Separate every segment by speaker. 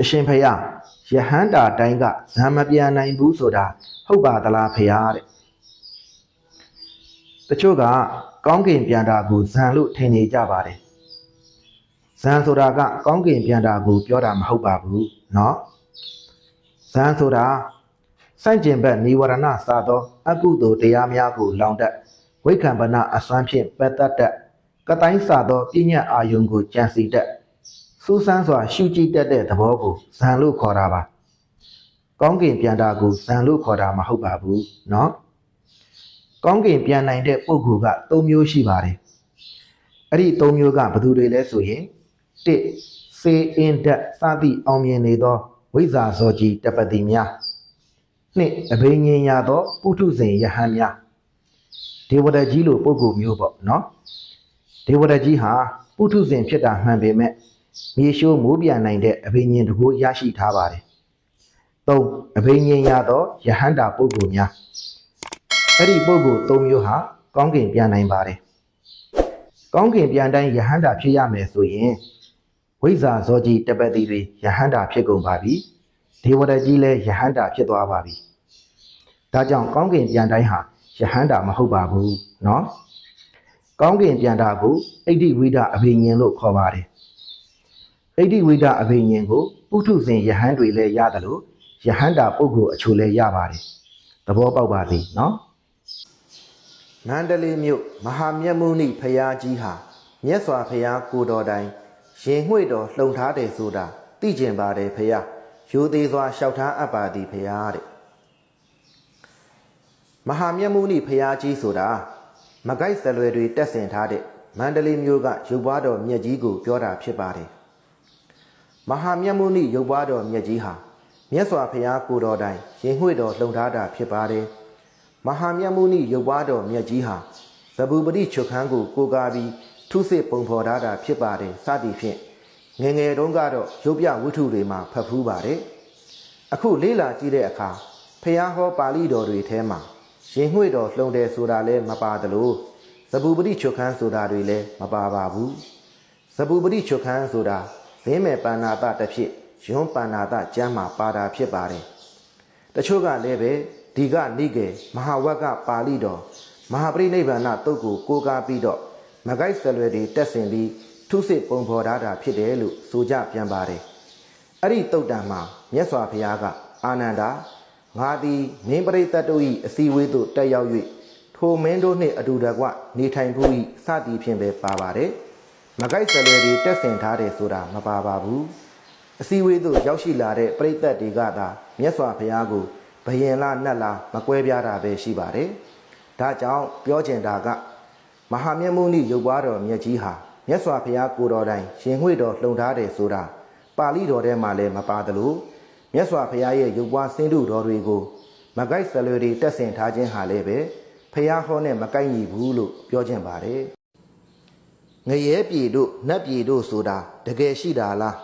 Speaker 1: အရှင်ဖယားယဟန္တာတိုင်းကဇံမပြန်နိုင်ဘူးဆိုတာဟုတ်ပါသလားဖယားတဲ့တချို့ကကောင်းကင်ပြန်တာကိုဇံလို့ထင်နေကြပါတယ်ဇံဆိုတာကကောင်းကင်ပြန်တာကိုပြောတာမဟုတ်ပါဘူးเนาะဇံဆိုတာစန့်ကျင်ဘက်និဝရဏစာသောအကုသိုလ်တရားများကိုလောင်တတ်ဝိက္ခံပနအစွမ်းဖြင့်ပတ်သက်တတ်ကတိုင်းစာသောပြည့်ညတ်အာယုံကိုကြံစီတတ် စူးစမ်းစွာရှုကြည့်တတ်တဲ့သဘောကိုဇံလို့ခေါ်တာပါကောင်းကင်ပြန်တာကိုဇံလို့ခေါ်တာမဟုတ်ပါဘူးเนาะကောင်းကင်ပြန်နိုင်တဲ့ပုဂ္ဂိုလ်က၃မျိုးရှိပါတယ်အဲ့ဒီ၃မျိုးကဘယ်သူတွေလဲဆိုရင်၁စေအင်ဒတ်စသည့်အောင်မြင်နေသောဝိဇ္ဇာဇောကြီးတပတိများနှစ်အဘိညာဉ်ရသောပုထုဇဉ်ယဟန်များဒေဝဒကြီးလိုပုဂ္ဂိုလ်မျိုးပေါ့နော်ဒေဝဒကြီးဟာပုထုဇဉ်ဖြစ်တာမှန်ပေမဲ့ မြေရှိုးမိုးပြနိုင်တဲ့အဘိညာဉ်တကူရရှိထားပါတယ်။၃အဘိညာဉ်ရသောယဟန္တာပုဂ္ဂိုလ်များအဲ့ဒီပုဂ္ဂိုလ်၃မျိုးဟာကောင်းကင်ပြန်နိုင်ပါတယ်။ကောင်းကင်ပြန်တိုင်းယဟန္တာဖြစ်ရမယ်ဆိုရင်ဝိဇာဇောကြီးတပတ်တိတွေယဟန္တာဖြစ်ကုန်ပါပြီ။ဒေဝရကြီးလည်းယဟန္တာဖြစ်သွားပါပြီ။ဒါကြောင့်ကောင်းကင်ပြန်တိုင်းဟာယဟန္တာမဟုတ်ပါဘူးနော်။ကောင်းကင်ပြန်တာကိုအဋ္ဌိဝိဒအဘိညာဉ်လို့ခေါ်ပါတယ် အဋ္ဌိဝိဒအဘိညာဉ်ကိုပုထုဇဉ်ယဟန်တွေလည်းရတယ်လို့ယဟန္တာပုဂ္ဂိုလ်အချို့လည်းရပါတယ်သဘောပေါက်ပါစေနော်နန္ဒလေးမြို့မဟာမြတ်မုနိဖရာကြီးဟာမြတ်စွာဘုရားကိုတော်တိုင်ရင်ငွေ့တော်လှုံထားတယ်ဆိုတာသိကျင်ပါတယ်ဖရာရိုသေးစွာလျှောက်ထားအပ်ပါသည်ဖရာတဲ့မဟာမြတ်မုနိဖရာကြီးဆိုတာမကိုက်ဆလွယ်တွေတက်ဆင်ထားတဲ့မန္တလေးမြို့ကရုပ်ပွားတော်မြတ်ကြီးကိုပြောတာဖြစ်ပါတယ် မဟာမြတ်မုနိရုပ်ပွားတော်မြတ်ကြီးဟာမြတ်စွာဘုရားကိုတော်တိုင်ရင်ငွေ့တော်လှုံထားတာဖြစ်ပါတယ်မဟာမြတ်မုနိရုပ်ပွားတော်မြတ်ကြီးဟာသဗ္ဗူပတိချုပ်ခန်းကိုကိုးကားပြီးထုစစ်ပုံဖော်ထားတာဖြစ်ပါတယ်စသည်ဖြင့်ငယ်ငယ်တုန်းကတော့ရုပ်ပြဝတ္ထုတွေမှာဖတ်ဖူးပါတယ်အခုလေးလာကြည့်တဲ့အခါဖះဟောပါဠိတော်တွေထဲမှာရင်ငွေ့တော်လှုံတယ်ဆိုတာလည်းမပါသလိုသဗ္ဗူပတိချုပ်ခန်းဆိုတာတွေလည်းမပါပါဘူးသဗ္ဗူပတိချုပ်ခန်းဆိုတာ ဇင်းမဲ့ပန္နာတတစ်ဖြစ်ယွန်းပန္နာတကျမ်းမှာပါတာဖြစ်ပါတယ်တချို့ကလည်းပဲဒီကနိကေမဟာဝက်ကပါဠိတော်မဟာပရိနိဗ္ဗာန်တုတ်ကိုကိုးကားပြီးတော့မကိုက်ဆလွယ်တွေတက်ဆင်ပြီးထုစစ်ပုံဖော်ထားတာဖြစ်တယ်လို့ဆိုကြပြန်ပါတယ်အဲ့ဒီတုတ်တံမှာမြတ်စွာဘုရားကအာနန္ဒာငါသည်မင်းပရိသတ်တို့၏အစည်းအဝေးသို့တက်ရောက်၍ထိုမင်းတို့နှင့်အတူတကွနေထိုင်ဖို့၏စသည်ဖြင့်ပဲပါပါတယ် မကိုက်ဆလွယ်တွေတက်ဆင်ထားတယ်ဆိုတာမပါပါဘူးအစည်းအဝေးသို့ရောက်ရှိလာတဲ့ပရိသတ်တွေကသာမြတ်စွာဘုရားကိုဘယင်လားနတ်လားမကွဲပြားတာပဲရှိပါတယ်ဒါကြောင့်ပြောချင်တာကမဟာမြတ်မုနိရုပ်ပွားတော်မြတ်ကြီးဟာမြတ်စွာဘုရားကိုတော်တိုင်ရှင်ငွေတော်လှုံထားတယ်ဆိုတာပါဠိတော်ထဲမှာလည်းမပါသလိုမြတ်စွာဘုရားရဲ့ရုပ်ပွားဆင်းတုတော်တွေကိုမကိုက်ဆလွယ်တွေတက်ဆင်ထားခြင်းဟာလည်းပဲဘုရားဟောနဲ့မကိုက်ညီဘူးလို့ပြောခြင်းပါတယ် ငရဲပြည်တို့နတ်ပြည်တို့ဆိုတာတကယ်ရှိတာလား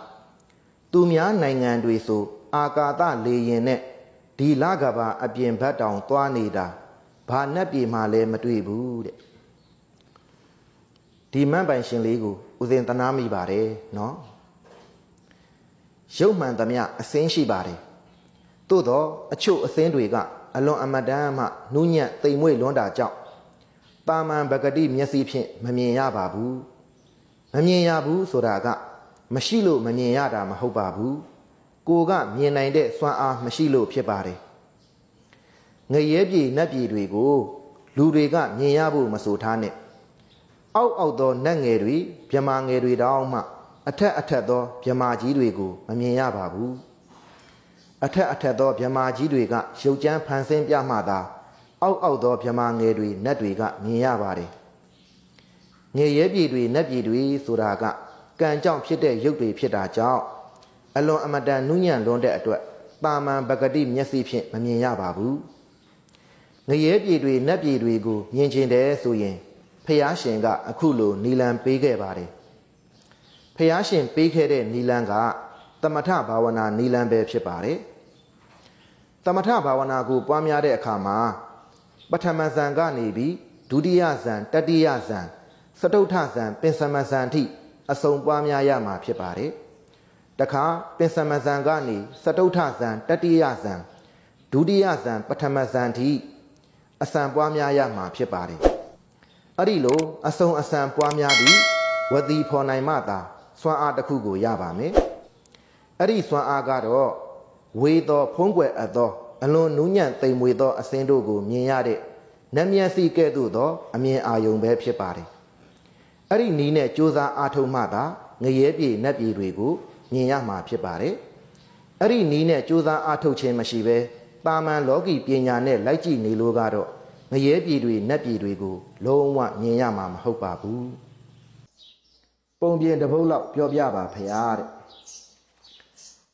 Speaker 1: သူများနိုင်ငံတွေဆို အာကာသလေရင်နဲ့ဒီလကဘာအပြင်ဘက်တောင်သွားနေတာဘာနတ်ပြည်မှာလည်းမတွေ့ဘူးတဲ့ဒီမန့်ပိုင်ရှင်လေးကိုဦးစင်တနာမိပါတယ်နော်ရုပ်မှန်သမျှအစင်းရှိပါတယ်သို့တော့အချို့အစင်းတွေကအလွန်အမတန်မှနူးညံ့တိမ်မွေ့လွန်းတာကြောင့်တာမန်ပဂတိမျက်စိဖြင့်မမြင်ရပါဘူး မမြင်ရဘူးဆိုတာက မရှိလို့မမြင်ရတာမဟုတ်ပါဘူးကိုကမြင်နိုင်တဲ့စွမ်းအားမရှိလို့ဖြစ်ပါတယ်ငရဲပြည်နတ်ပြည်တွေကို လူတွေကမြင်ရဖို့မဆိုထားနဲ့အောက်အောက်သောနတ်ငယ်တွေမြမာငယ်တွေတောင်းမှ အထက်အထက်သောမြမာကြီးတွေကိုမမြင်ရပါဘူးအထက်အထက်သောမြမာကြီးတွေကရုပ်ကြမ်းဖန်ဆင်းပြမှသာအောက်အောက်သောမြမာငယ်တွေနတ်တွေကမြင်ရပါတယ် ငယ်ရဲပြည်တွေနတ်ပြည်တွေဆိုတာကကံကြောင့်ဖြစ်တဲ့ရုပ်တွေဖြစ်တာကြောင့်အလွန်အမတန်နုညံ့လွန်းတဲ့အတွက်တာမန်ပဂတိမျက်စိဖြင့်မမြင်ရပါဘူးငရဲပြည်တွေနတ်ပြည်တွေကိုမြင်ကျင်တယ်ဆိုရင်ဖះရှင်က အခုလိုနီလန်ပေးခဲ့ပါတယ်ဖះရှင်ပေးခဲ့တဲ့နီလန်ကတမထဘာဝနာနီလန်ပဲဖြစ်ပါတယ်တမထဘာဝနာကိုပွားများတဲ့အခါမှာပထမဇန်ကနေပြီးဒုတိယဇန်တတိယဇန် စတုထဇန်ပင်စမဇန်အထိအစုံပွားများရမှာဖြစ်ပါတယ်တခါပင်စမဇန်ကနေစတုထဇန်တတိယဇန်ဒုတိယဇန်ပထမဇန်ထိအစံပွားများရမှာဖြစ်ပါတယ်အဲ့ဒီလိုအစုံအစံပွားများပြီးဝတိဖော်နိုင်မှသာစွမ်းအားတစ်ခုကိုရပါမယ်အဲ့ဒီစွမ်းအားကတော့ဝေသောဖုံးကွယ်အပ်သောအလွန်နူးညံ့သိမ်မွေသောအစင်းတို့ကိုမြင်ရတဲ့နတ်မျက်စိကဲ့သို့သောအမြင်အာရုံပဲဖြစ်ပါတယ် အဲ့ဒီနီးနဲ့စူးစမ်းအားထုတ်မှသာငရဲပြေနတ်ပြေတွေကိုမြင်ရမှာဖြစ်ပါတယ်အဲ့ဒီနီးနဲ့စူးစမ်းအားထုတ်ခြင်းမရှိဘဲတာမန်လောကီပညာနဲ့လိုက်ကြည့်နေလို့ကတော့ငရဲပြေတွေနတ်ပြေတွေကိုလုံးဝမြင်ရမှာမဟုတ်ပါဘူးပုံပြင်တစ်ပုတ်လောက်ပြောပြပါဖရာတဲ့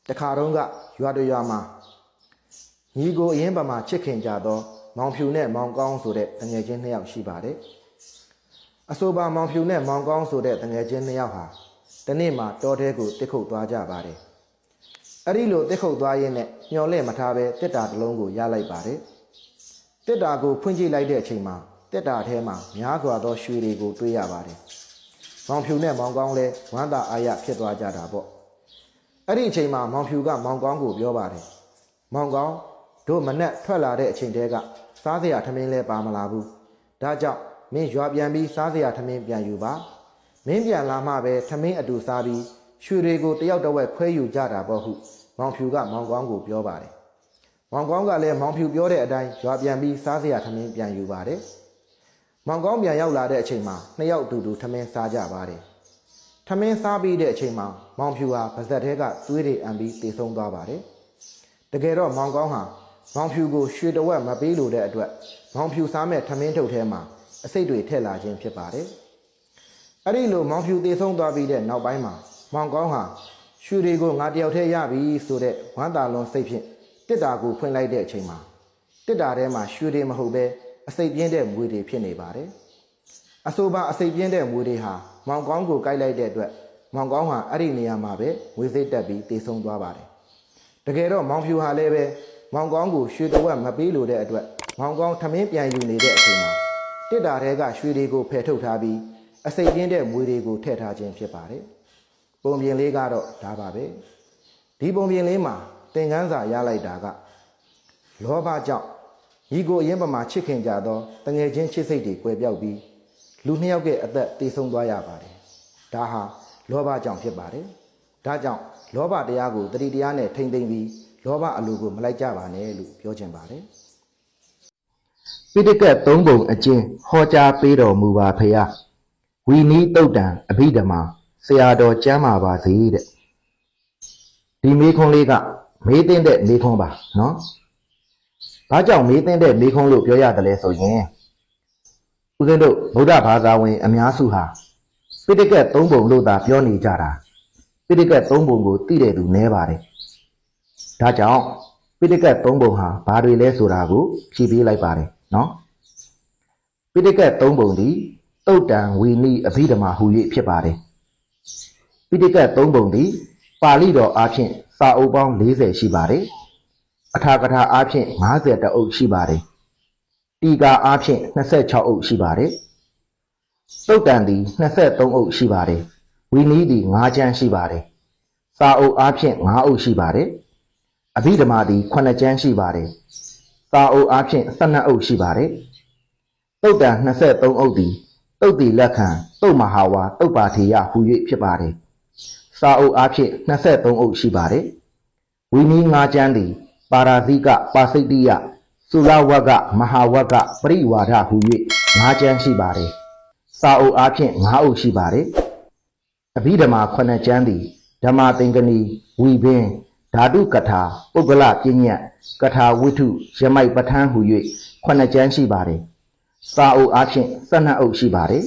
Speaker 1: တခါတုန်းကရွာတရွာမှာညီကိုအရင်ပမာချစ်ခင်ကြသောမောင်ဖြူနဲ့မောင်ကောင်းဆိုတဲ့ငွေချင်းနှစ်ယောက်ရှိပါတယ်။ အဆိုပါမောင်ဖြူနဲ့မောင်ကောင်းဆိုတဲ့တငယ်ချင်းနှစ်ယောက်ဟာဒီနေ့မှတောထဲကိုတစ်ခုတ်သွားကြပါတယ်အဲ့ဒီလိုတစ်ခုတ်သွားရင်းနဲ့မျော်လင့်မထားပဲတစ်တာတစ်လုံးကိုရလိုက်ပါတယ်တစ်တာကိုဖွင့်ကြည့်လိုက်တဲ့အချိန်မှာတစ်တာထဲမှာများစွာသောရွှေတွေကိုတွေ့ရပါတယ်မောင်ဖြူနဲ့မောင်ကောင်းလည်းဝမ်းသာအားရဖြစ်သွားကြတာပေါ့အဲ့ဒီအချိန်မှာမောင်ဖြူကမောင်ကောင်းကိုပြောပါတယ်မောင်ကောင်းတို့မနဲ့ထွက်လာတဲ့အချိန်တည်းကစားစရာထမင်းလဲပါမလာဘူးဒါကြောင့် မင်းရွာပြန်ပြီးစားစရာထမင်းပြန်ယူပါမင်းပြန်လာမှပဲထမင်းအတူစားပြီးရွှေတွေကိုတယောက်တစ်ဝက်ခွဲယူကြတာပေါ့ဟုမောင်ဖြူကမောင်ကောင်းကိုပြောပါတယ်မောင်ကောင်းကလည်းမောင်ဖြူပြောတဲ့အတိုင်းရွာပြန်ပြီးစားစရာထမင်းပြန်ယူပါတယ်မောင်ကောင်းပြန်ရောက်လာတဲ့အချိန်မှာနှစ်ယောက်အတူတူထမင်းစားကြပါတယ်ထမင်းစားပြီးတဲ့အချိန်မှာမောင်ဖြူဟာပါဇက်ထဲကသွေးတွေအံပြီးတေဆုံးသွားပါတယ်တကယ်တော့မောင်ကောင်းဟာမောင်ဖြူကိုရွှေတဝက်မပေးလို့တဲ့အတွက်မောင်ဖြူစားမဲ့ထမင်းထုတ်ထဲမှာ အစိတ်တွေထည့်လာခြင်းဖြစ်ပါတယ်။အဲ့ဒီလိုမောင်ဖြူသေဆုံးသွားပြီးတဲ့နောက်ပိုင်းမှာမောင်ကောင်းဟာရွှေတွေကိုငါတယောက်တည်းရပြီဆိုတဲ့ဝမ်းသာလွန်စိတ်ဖြင့်တစ်တာကိုဖွင့်လိုက်တဲ့အချိန်မှာတစ်တာထဲမှာရွှေတွေမဟုတ်ပဲအစိတ်ပြင်းတဲ့မွေတွေဖြစ်နေပါတယ်။အဆိုပါအစိတ်ပြင်းတဲ့မွေတွေဟာမောင်ကောင်းကိုကိုက်လိုက်တဲ့အတွက်မောင်ကောင်းဟာအဲ့ဒီနေရာမှာပဲငွေစိတ်တက်ပြီးသေဆုံးသွားပါတယ်။တကယ်တော့မောင်ဖြူဟာလည်းပဲမောင်ကောင်းကိုရွှေတဝက်မပေးလို့တဲ့အတွက်မောင်ကောင်းထမင်းပြန်ယူနေတဲ့အချိန်မှာ တစ်တာထဲကရွှေတွေကိုဖယ်ထုတ်ထားပြီးအစိတ်ပြင်းတဲ့မွေတွေကိုထည့်ထားခြင်းဖြစ်ပါတယ်။ပုံပြင်လေးကတော့ဒါပါပဲ။ဒီပုံပြင်လေးမှာသင်ခန်းစာရလိုက်တာကလောဘကြောင့်ညီကိုအရင်ပမာချစ်ခင်ကြသောတငယ်ချင်းချစ်စိတ်တွေကွယ်ပြောက်ပြီးလူနှစ်ယောက်ရဲ့အသက်တည်ဆုံးသွားရပါတယ်။ဒါဟာလောဘကြောင့်ဖြစ်ပါတယ်။ဒါကြောင့်လောဘတရားကိုတတိတရားနဲ့ထိမ့်သိမ့်ပြီးလောဘအလိုကိုမလိုက်ကြပါနဲ့လို့ပြောချင်ပါတယ် ပိဋကတ်သုံးပုံအကျဉ်ဟောကြားပေးတော်မူပါဖရာဝီနီးတုတ်တံအဘိဓမ္မာဆရာတော်ကျမ်းပါပါစေတဲ့ဒီမေခွန်းလေးကမေးတဲ့မေခွန်းပါနော်ဘာကြောင့်မေးတဲ့မေခွန်းလို့ပြောရတယ်လဲဆိုရင်ဦးဇင်းတို့ဗုဒ္ဓဘာသာဝင်အများစုဟာပိဋကတ်သုံးပုံလို့သာပြောနေကြတာပိဋကတ်သုံးပုံကိုသိတဲ့သူနည်းပါတယ်ဒါကြောင့်ပိဋကတ်သုံးပုံဟာဘာတွေလဲဆိုတာကိုဖြည့်ပေးလိုက်ပါတယ် နော်ပိဋကတ်သုံးပုံသည်တုတ်တံဝီနိအဘိဓမ္မာဟူ၍ဖြစ်ပါတယ်ပိဋကတ်သုံးပုံသည်ပါဠိတော်အားဖြင့်စာအုပ်ပေါင်း40ရှိပါတယ်အထာကထာအားဖြင့်50တအုပ်ရှိပါတယ်တီကာအားဖြင့်26အုပ်ရှိပါတယ်တုတ်တံသည်23အုပ်ရှိပါတယ်ဝီနီသည်5ကျမ်းရှိပါတယ်စာအုပ်အားဖြင့်5အုပ်ရှိပါတယ်အဘိဓမ္မာသည်9ကျမ်းရှိပါတယ် စာအုပ်အားဖြင့်12အုပ်ရှိပါတယ်တုတ်တန်23အုပ်သည်တုတ်တီလက်ခံတုတ်မဟာဝါတုတ်ပါထေယဟူ၍ဖြစ်ပါတယ်စာအုပ်အားဖြင့်23အုပ်ရှိပါတယ်ဝီနီး၅ကျမ်းသည် ပါရာဇိကပါစိတ္တိယသုလဝကမဟာဝကပရိဝါဒဟူ၍၅ကျမ်းရှိပါတယ်စာအုပ်အားဖြင့်၅အုပ်ရှိပါတယ်အဘိဓမ္မာ9ကျမ်းသည်ဓမ္မသင်္ကနီဝီဘင်း ဓာတုကထာပုဂ္ဂလပညတ်ကထာဝိထုရမိုက်ပဋ္ဌာန်းဟူ၍ခုနှစ်ကျမ်းရှိပါတယ်စာအုပ်အားဖြင့်12အုပ်ရှိပါတယ်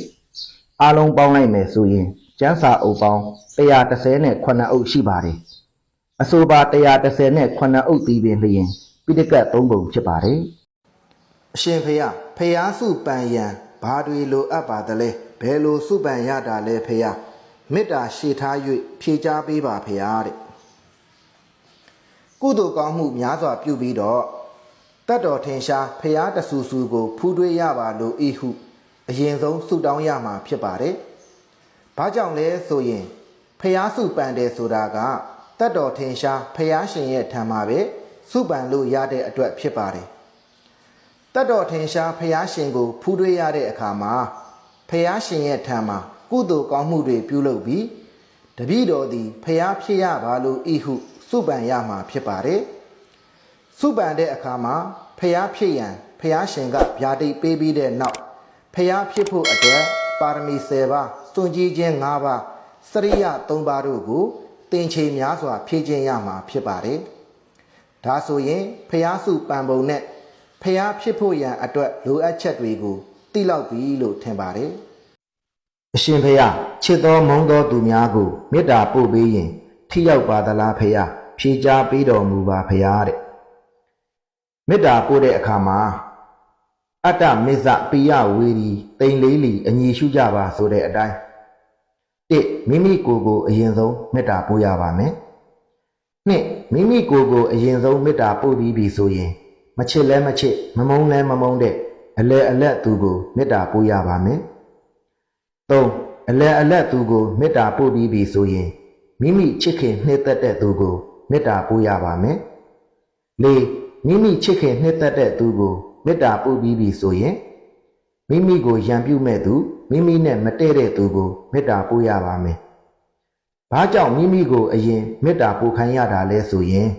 Speaker 1: အားလုံးပေါင်းလိုက်မယ်ဆိုရင်ကျမ်းစာအုပ်ပေါင်း130နဲ့9အုပ်ရှိပါတယ်အဆိုပါ130နဲ့9အုပ်ပြီးပင်လျင်ပိဋကတ်3ပုံဖြစ်ပါတယ်အရှင်ဖေယဖေယစုပန်ယံဘာတွေလိုအပ်ပါသလဲဘယ်လိုစုပန်ရတာလဲဖေယမေတ္တာရှေ့ထား၍ဖြေချပေးပါဖေယတဲ့ ကုသိုလ်ကောင်းမှုများစွာပြုပြီးတော့တတ်တော်ထင်ရှားဖရာတဆူဆူကို ဖူးတွေးရပါလို့ဤဟုအရင်ဆုံးဆုတောင်းရမှာဖြစ်ပါတယ်။ဘာကြောင့်လဲဆိုရင်ဖရာစုပန်တယ်ဆိုတာကတတ်တော်ထင်ရှားဖျားရှင်ရဲ့ထံမှာပဲစုပန်လို့ရတဲ့အတွက်ဖြစ်ပါတယ်တတ်တော်ထင်ရှားဖျားရှင်ကို ဖူးတွေးရတဲ့အခါမှာဖျားရှင်ရဲ့ထံမှာကုသိုလ်ကောင်းမှုတွေပြုလုပ်ပြီးတပည့်တော်သည်ဖျားဖြစ်ရပါလို့ဤဟု စုပန်ရမှာဖြစ်ပါတယ်စုပန်တဲ့အခါမှာဖျားဖြစ်ရန်ဖျားရှင်ကဗျာဒိတ်ပေးပြီးတဲ့နောက်ဖျားဖြစ်ဖို့အတွက်ပါရမီ10ပါးစွန့်ကြည်ခြင်း5ပါးစရိယ3ပါးတို့ကိုတင်ချေများစွာ ဖြည့်ခြင်းရမှာဖြစ်ပါတယ်။ဒါဆိုရင်ဖျားစုပံပုံနဲ့ဖျားဖြစ်ဖို့ရန်အတွက်လိုအပ်ချက်တွေကိုသိလောက်ပြီလို့ထင်ပါတယ်။အရှင်ဖျားချစ်တော်မုန်းတော်သူများကိုမေတ္တာပို့ပေးရင် ထိရောက်ပါသလားဖျားဖြေချပေးတော်မူပါဖျားတဲ့။မေတ္တာပို့တဲ့အခါမှာအတ္တမေဇပိယဝေဒီတိန်လေးလီအညီရှုကြပါဆိုတဲ့အတိုင်းတစ်မိမိကိုယ်ကိုအရင်ဆုံးမေတ္တာပို့ရပါမယ်နှစ်မိမိကိုယ်ကိုအရင်ဆုံးမေတ္တာပို့ပြီးပြီဆိုရင် မချစ်လဲမချစ်မမုန်းလဲမမုန်းတဲ့အလဲအလက်သူကိုမေတ္တာပို့ရပါမယ်သုံးအလဲအလက်သူကိုမေတ္တာပို့ပြီးပြီဆိုရင် မိမိချစ်ခင်နှစ်သက်တဲ့သူကိုမေတ္တာပို့ရပါမယ်လေးမိမိချစ်ခင်နှစ်သက်တဲ့သူကိုမေတ္တာပို့ပြီးပြီဆိုရင်မိမိကိုယံပြုမဲ့သူမိမိနဲ့မတည့်တဲ့သူကိုမေတ္တာပို့ရပါမယ်။ဘာကြောင့်မိမိကိုအရင်မေတ္တာပို့ခိုင်းရတာလဲဆိုရင်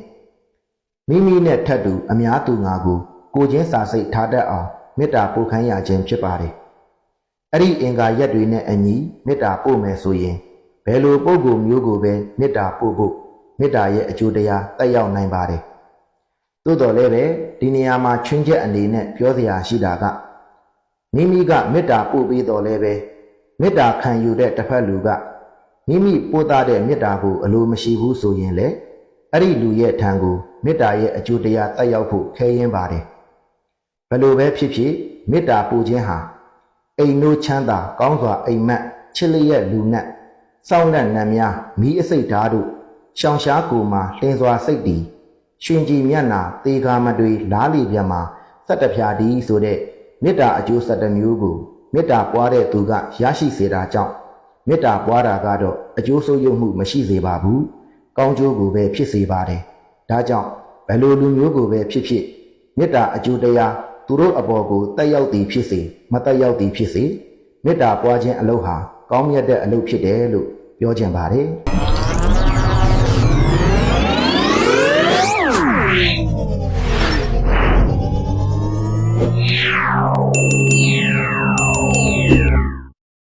Speaker 1: မိမိနဲ့ထပ်တူအများသူငါကိုကိုချင်းစာစိတ်ထားတတ်အောင်မေတ္တာပို့ခိုင်းရခြင်းဖြစ်ပါတယ်။အဲ့ဒီအင်္ဂါရက်တွေနဲ့အညီမေတ္တာပို့မယ်ဆိုရင် ဘယ်လိုပုံကိုမျိုးကိုပဲမေတ္တာပို့ဖို့မေတ္တာရဲ့အကျိုးတရားတက်ရောက်နိုင်ပါတယ်။သို့တော်လည်းပဲဒီနေရာမှာချွင်းချက်အနေနဲ့ပြောစရာရှိတာကမိမိကမေတ္တာပို့ပေးတော်လဲပဲမေတ္တာခံယူတဲ့တစ်ဖက်လူကမိမိပို့သားတဲ့မေတ္တာကိုအလိုမရှိဘူးဆိုရင်လေအဲ့ဒီလူရဲ့ထံကိုမေတ္တာရဲ့အကျိုးတရားတက်ရောက်ဖို့ခဲရင်ပါတယ်ဘယ်လိုပဲဖြစ်ဖြစ်မေတ္တာပို့ခြင်းဟာအိမ်တို့ချမ်းသာကောင်းစွာအိမ်မက်ချစ်လျက်လူနဲ့ စောင့်တဲ့နံများမိအစိတ်ဓာတ်တို့ရှောင်ရှားကိုမှာလှင်စွာစိတ်တည်ရှင်ကြည်မျက်နာသေကာမတွေလားလီပြမှာစက်တဖြာဒီဆိုတဲ့မေတ္တာအကျိုး7မျိုးကိုမေတ္တာပွားတဲ့သူကရရှိစေတာကြောင့်မေတ္တာပွားတာကတော့အကျိုးဆိုးရုံမှုမရှိစေပါဘူး။ကောင်းကျိုးကိုပဲဖြစ်စေပါတယ်။ဒါကြောင့်ဘယ်လိုလူမျိုးကိုပဲဖြစ်ဖြစ်မေတ္တာအကျိုးတရားသူတို့အပေါ်ကိုတက်ရောက်သည်ဖြစ်စေမတက်ရောက်သည်ဖြစ်စေမေတ္တာပွားခြင်းအလုပ်ဟာကောင်းမြတ်တဲ့အလုပ်ဖြစ်တယ်လို့ ပြောချင်ပါတယ်။